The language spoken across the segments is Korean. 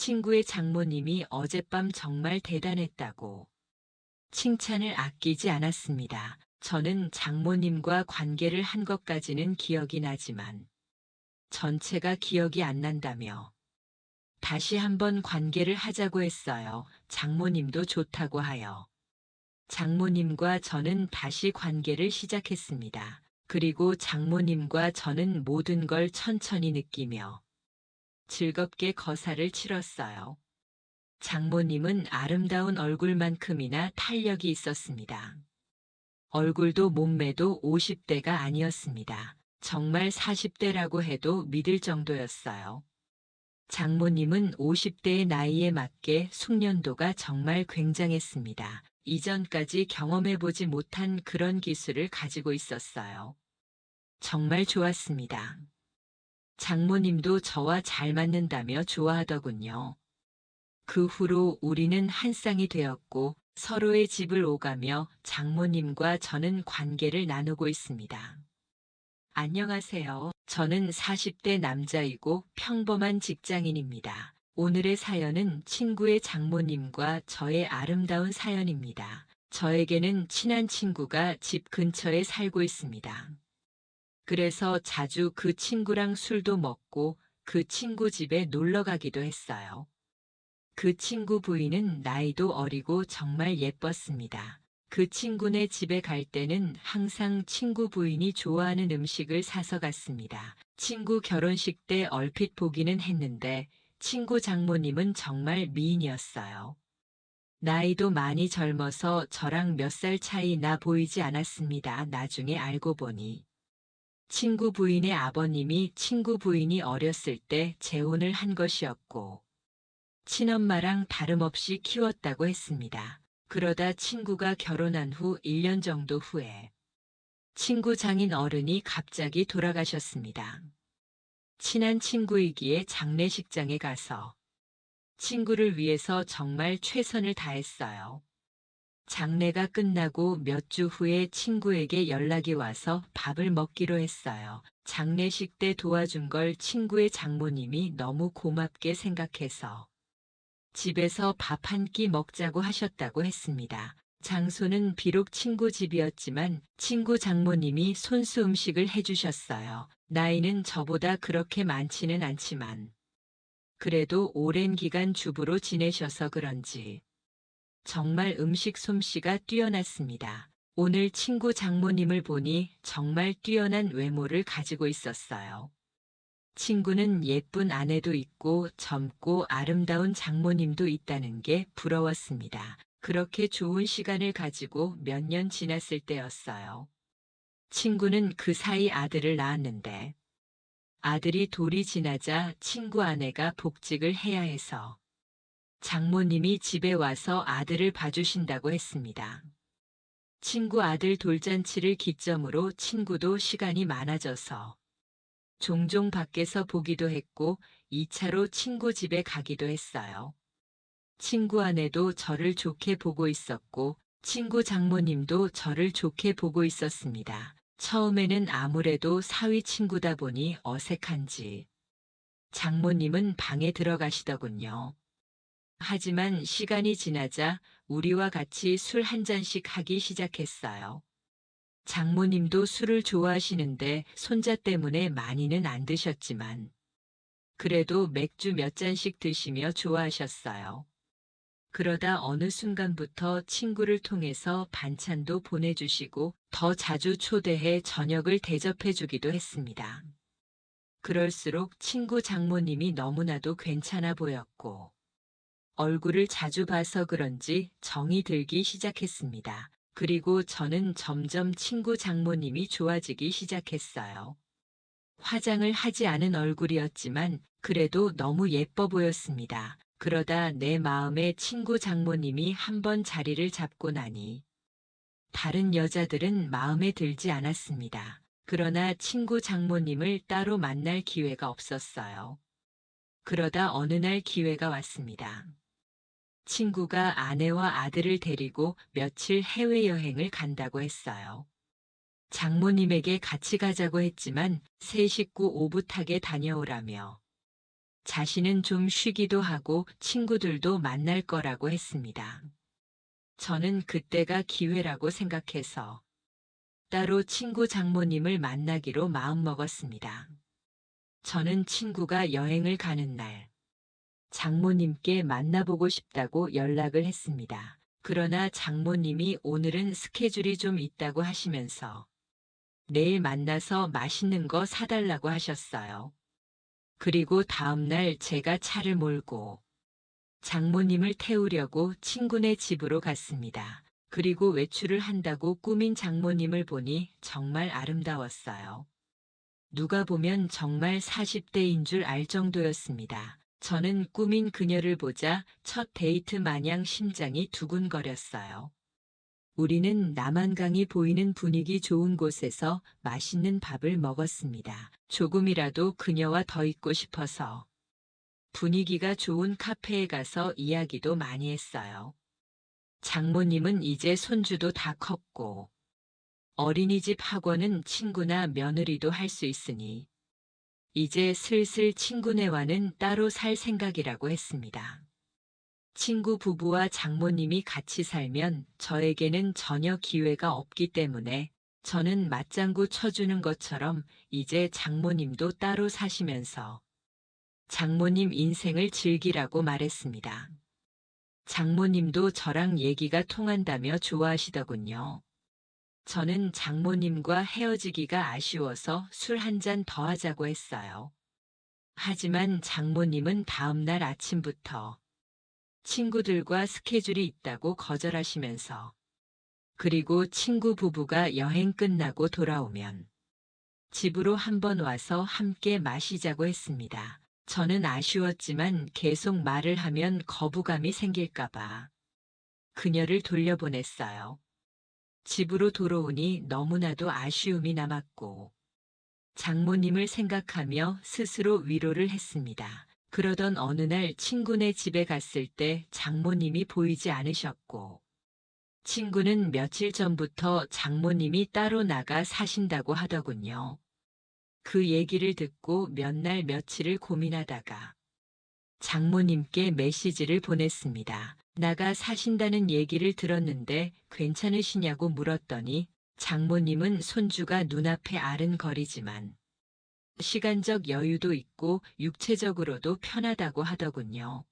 친구의 장모님이 어젯밤 정말 대단했다고 칭찬을 아끼지 않았습니다. 저는 장모님과 관계를 한 것까지는 기억이 나지만 전체가 기억이 안 난다며 다시 한번 관계를 하자고 했어요. 장모님도 좋다고 하여. 장모님과 저는 다시 관계를 시작했습니다. 그리고 장모님과 저는 모든 걸 천천히 느끼며 즐겁게 거사를 치렀어요. 장모님은 아름다운 얼굴만큼이나 탄력이 있었습니다. 얼굴도 몸매도 50대가 아니었습니다. 정말 40대라고 해도 믿을 정도였어요. 장모님은 50대의 나이에 맞게 숙련도가 정말 굉장했습니다. 이전까지 경험해보지 못한 그런 기술을 가지고 있었어요. 정말 좋았습니다. 장모님도 저와 잘 맞는다며 좋아하더군요. 그 후로 우리는 한 쌍이 되었고 서로의 집을 오가며 장모님과 저는 관계를 나누고 있습니다. 안녕하세요. 저는 40대 남자이고 평범한 직장인입니다. 오늘의 사연은 친구의 장모님과 저의 아름다운 사연입니다. 저에게는 친한 친구가 집 근처에 살고 있습니다. 그래서 자주 그 친구랑 술도 먹고 그 친구 집에 놀러 가기도 했어요. 그 친구 부인은 나이도 어리고 정말 예뻤습니다. 그 친구네 집에 갈 때는 항상 친구 부인이 좋아하는 음식을 사서 갔습니다. 친구 결혼식 때 얼핏 보기는 했는데 친구 장모님은 정말 미인이었어요. 나이도 많이 젊어서 저랑 몇 살 차이 나 보이지 않았습니다. 나중에 알고 보니. 친구 부인의 아버님이 친구 부인이 어렸을 때 재혼을 한 것이었고, 친엄마랑 다름없이 키웠다고 했습니다. 그러다 친구가 결혼한 후 1년 정도 후에 친구 장인 어른이 갑자기 돌아가셨습니다. 친한 친구이기에 장례식장에 가서 친구를 위해서 정말 최선을 다했어요. 장례가 끝나고 몇 주 후에 친구에게 연락이 와서 밥을 먹기로 했어요. 장례식 때 도와준 걸 친구의 장모님이 너무 고맙게 생각해서 집에서 밥 한 끼 먹자고 하셨다고 했습니다. 장소는 비록 친구 집이었지만 친구 장모님이 손수 음식을 해주셨어요. 나이는 저보다 그렇게 많지는 않지만 그래도 오랜 기간 주부로 지내셔서 그런지 정말 음식 솜씨가 뛰어났습니다. 오늘 친구 장모님을 보니 정말 뛰어난 외모를 가지고 있었어요. 친구는 예쁜 아내도 있고 젊고 아름다운 장모님도 있다는 게 부러웠습니다. 그렇게 좋은 시간을 가지고 몇 년 지났을 때였어요. 친구는 그 사이 아들을 낳았는데 아들이 돌이 지나자 친구 아내가 복직을 해야 해서 장모님이 집에 와서 아들을 봐주신다고 했습니다. 친구 아들 돌잔치를 기점으로 친구도 시간이 많아져서 종종 밖에서 보기도 했고 2차로 친구 집에 가기도 했어요. 친구 아내도 저를 좋게 보고 있었고 친구 장모님도 저를 좋게 보고 있었습니다. 처음에는 아무래도 사위 친구다 보니 어색한지 장모님은 방에 들어가시더군요. 하지만 시간이 지나자 우리와 같이 술 한 잔씩 하기 시작했어요. 장모님도 술을 좋아하시는데 손자 때문에 많이는 안 드셨지만 그래도 맥주 몇 잔씩 드시며 좋아하셨어요. 그러다 어느 순간부터 친구를 통해서 반찬도 보내주시고 더 자주 초대해 저녁을 대접해주기도 했습니다. 그럴수록 친구 장모님이 너무나도 괜찮아 보였고 얼굴을 자주 봐서 그런지 정이 들기 시작했습니다. 그리고 저는 점점 친구 장모님이 좋아지기 시작했어요. 화장을 하지 않은 얼굴이었지만 그래도 너무 예뻐 보였습니다. 그러다 내 마음에 친구 장모님이 한번 자리를 잡고 나니 다른 여자들은 마음에 들지 않았습니다. 그러나 친구 장모님을 따로 만날 기회가 없었어요. 그러다 어느 날 기회가 왔습니다. 친구가 아내와 아들을 데리고 며칠 해외여행을 간다고 했어요. 장모님에게 같이 가자고 했지만 새 식구 오붓하게 다녀오라며 자신은 좀 쉬기도 하고 친구들도 만날 거라고 했습니다. 저는 그때가 기회라고 생각해서 따로 친구 장모님을 만나기로 마음먹었습니다. 저는 친구가 여행을 가는 날 장모님께 만나보고 싶다고 연락을 했습니다. 그러나 장모님이 오늘은 스케줄이 좀 있다고 하시면서 내일 만나서 맛있는 거 사달라고 하셨어요. 그리고 다음날 제가 차를 몰고 장모님을 태우려고 친구네 집으로 갔습니다. 그리고 외출을 한다고 꾸민 장모님을 보니 정말 아름다웠어요. 누가 보면 정말 40대인 줄 알 정도였습니다. 저는 꾸민 그녀를 보자 첫 데이트 마냥 심장이 두근거렸어요. 우리는 남한강이 보이는 분위기 좋은 곳에서 맛있는 밥을 먹었습니다. 조금이라도 그녀와 더 있고 싶어서 분위기가 좋은 카페에 가서 이야기도 많이 했어요. 장모님은 이제 손주도 다 컸고 어린이집 학원은 친구나 며느리도 할 수 있으니 이제 슬슬 친구네와는 따로 살 생각이라고 했습니다. 친구 부부와 장모님이 같이 살면 저에게는 전혀 기회가 없기 때문에 저는 맞장구 쳐주는 것처럼 이제 장모님도 따로 사시면서 장모님 인생을 즐기라고 말했습니다. 장모님도 저랑 얘기가 통한다며 좋아하시더군요. 저는 장모님과 헤어지기가 아쉬워서 술 한 잔 더 하자고 했어요. 하지만 장모님은 다음날 아침부터 친구들과 스케줄이 있다고 거절하시면서 그리고 친구 부부가 여행 끝나고 돌아오면 집으로 한번 와서 함께 마시자고 했습니다. 저는 아쉬웠지만 계속 말을 하면 거부감이 생길까봐 그녀를 돌려보냈어요. 집으로 돌아오니 너무나도 아쉬움이 남았고 장모님을 생각하며 스스로 위로를 했습니다. 그러던 어느 날 친구네 집에 갔을 때 장모님이 보이지 않으셨고 친구는 며칠 전부터 장모님이 따로 나가 사신다고 하더군요. 그 얘기를 듣고 몇 날 며칠을 고민하다가 장모님께 메시지를 보냈습니다. 나가 사신다는 얘기를 들었는데 괜찮으시냐고 물었더니 장모님은 손주가 눈앞에 아른거리지만 시간적 여유도 있고 육체적으로도 편하다고 하더군요.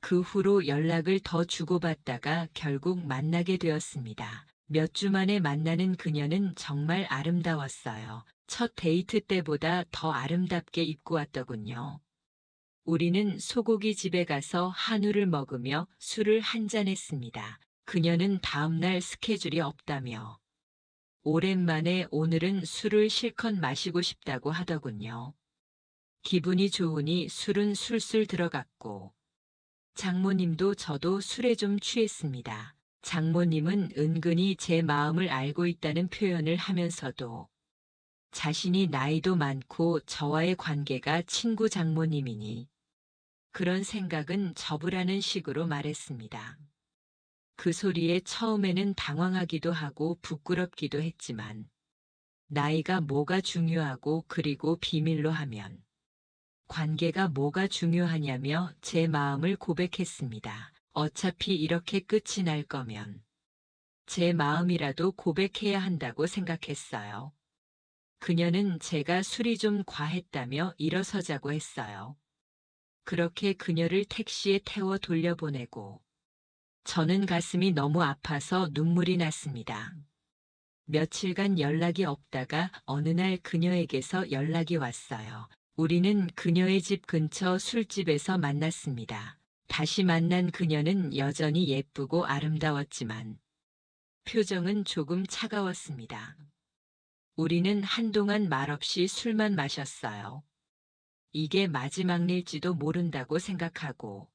그 후로 연락을 더 주고받다가 결국 만나게 되었습니다. 몇 주 만에 만나는 그녀는 정말 아름다웠어요. 첫 데이트 때보다 더 아름답게 입고 왔더군요. 우리는 소고기 집에 가서 한우를 먹으며 술을 한 잔 했습니다. 그녀는 다음날 스케줄이 없다며 오랜만에 오늘은 술을 실컷 마시고 싶다고 하더군요. 기분이 좋으니 술은 술술 들어갔고 장모님도 저도 술에 좀 취했습니다. 장모님은 은근히 제 마음을 알고 있다는 표현을 하면서도 자신이 나이도 많고 저와의 관계가 친구 장모님이니 그런 생각은 접으라는 식으로 말했습니다. 그 소리에 처음에는 당황하기도 하고 부끄럽기도 했지만 나이가 뭐가 중요하고 그리고 비밀로 하면 관계가 뭐가 중요하냐며 제 마음을 고백했습니다. 어차피 이렇게 끝이 날 거면 제 마음이라도 고백해야 한다고 생각했어요. 그녀는 제가 술이 좀 과했다며 일어서자고 했어요. 그렇게 그녀를 택시에 태워 돌려보내고 저는 가슴이 너무 아파서 눈물이 났습니다. 며칠간 연락이 없다가 어느 날 그녀에게서 연락이 왔어요. 우리는 그녀의 집 근처 술집에서 만났습니다. 다시 만난 그녀는 여전히 예쁘고 아름다웠지만 표정은 조금 차가웠습니다. 우리는 한동안 말없이 술만 마셨어요. 이게 마지막 일지도 모른다고 생각하고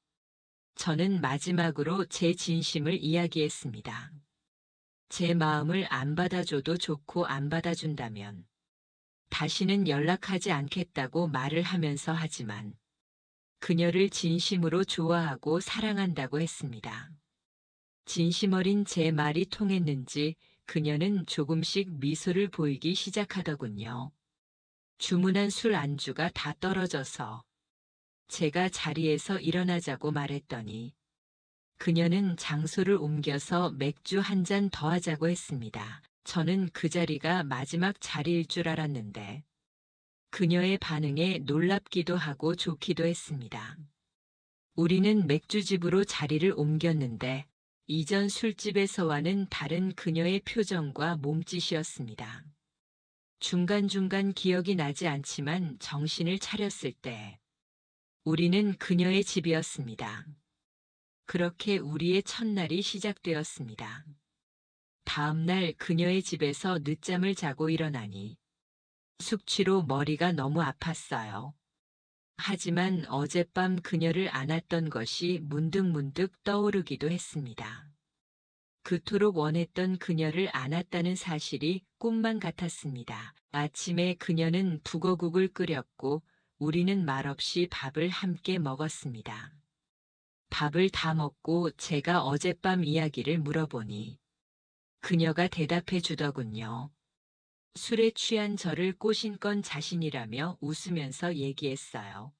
저는 마지막으로 제 진심을 이야기했습니다. 제 마음을 안 받아줘도 좋고 안 받아준다면 다시는 연락하지 않겠다고 말을 하면서 하지만 그녀를 진심으로 좋아하고 사랑한다고 했습니다. 진심 어린 제 말이 통했는지 그녀는 조금씩 미소를 보이기 시작하더군요. 주문한 술 안주가 다 떨어져서 제가 자리에서 일어나자고 말했더니 그녀는 장소를 옮겨서 맥주 한 잔 더 하자고 했습니다. 저는 그 자리가 마지막 자리일 줄 알았는데 그녀의 반응에 놀랍기도 하고 좋기도 했습니다. 우리는 맥주집으로 자리를 옮겼는데 이전 술집에서와는 다른 그녀의 표정과 몸짓이었습니다. 중간중간 기억이 나지 않지만 정신을 차렸을 때 우리는 그녀의 집이었습니다. 그렇게 우리의 첫날이 시작되었습니다. 다음날 그녀의 집에서 늦잠을 자고 일어나니 숙취로 머리가 너무 아팠어요. 하지만 어젯밤 그녀를 안았던 것이 문득문득 떠오르기도 했습니다. 그토록 원했던 그녀를 안았다는 사실이 꿈만 같았습니다. 아침에 그녀는 북어국을 끓였고 우리는 말없이 밥을 함께 먹었습니다. 밥을 다 먹고 제가 어젯밤 이야기를 물어보니 그녀가 대답해 주더군요. 술에 취한 저를 꼬신 건 자신이라며 웃으면서 얘기했어요.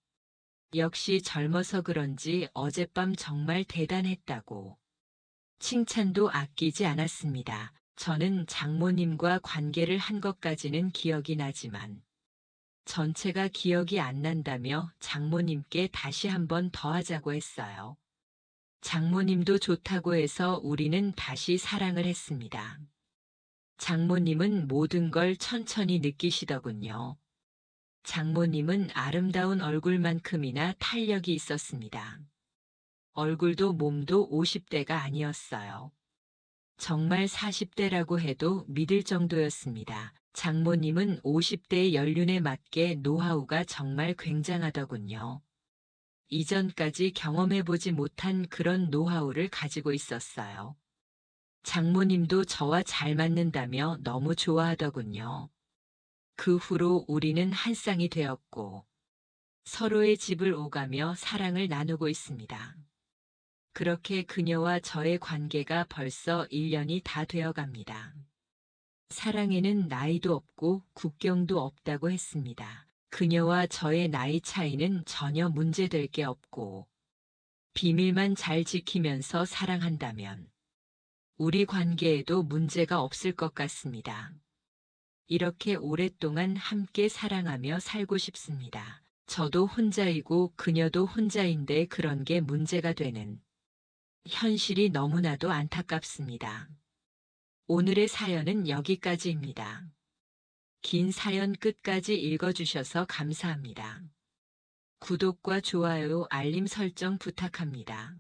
역시 젊어서 그런지 어젯밤 정말 대단했다고. 칭찬도 아끼지 않았습니다. 저는 장모님과 관계를 한 것까지는 기억이 나지만 전체가 기억이 안 난다며 장모님께 다시 한 번 더 하자고 했어요. 장모님도 좋다고 해서 우리는 다시 사랑을 했습니다. 장모님은 모든 걸 천천히 느끼시더군요. 장모님은 아름다운 얼굴만큼이나 탄력이 있었습니다. 얼굴도 몸도 50대가 아니었어요. 정말 40대라고 해도 믿을 정도였습니다. 장모님은 50대의 연륜에 맞게 노하우가 정말 굉장하더군요. 이전까지 경험해보지 못한 그런 노하우를 가지고 있었어요. 장모님도 저와 잘 맞는다며 너무 좋아하더군요. 그 후로 우리는 한 쌍이 되었고 서로의 집을 오가며 사랑을 나누고 있습니다. 그렇게 그녀와 저의 관계가 벌써 1년이 다 되어 갑니다. 사랑에는 나이도 없고 국경도 없다고 했습니다. 그녀와 저의 나이 차이는 전혀 문제될 게 없고 비밀만 잘 지키면서 사랑한다면 우리 관계에도 문제가 없을 것 같습니다. 이렇게 오랫동안 함께 사랑하며 살고 싶습니다. 저도 혼자이고 그녀도 혼자인데 그런 게 문제가 되는 현실이 너무나도 안타깝습니다. 오늘의 사연은 여기까지입니다. 긴 사연 끝까지 읽어주셔서 감사합니다. 구독과 좋아요, 알림 설정 부탁합니다.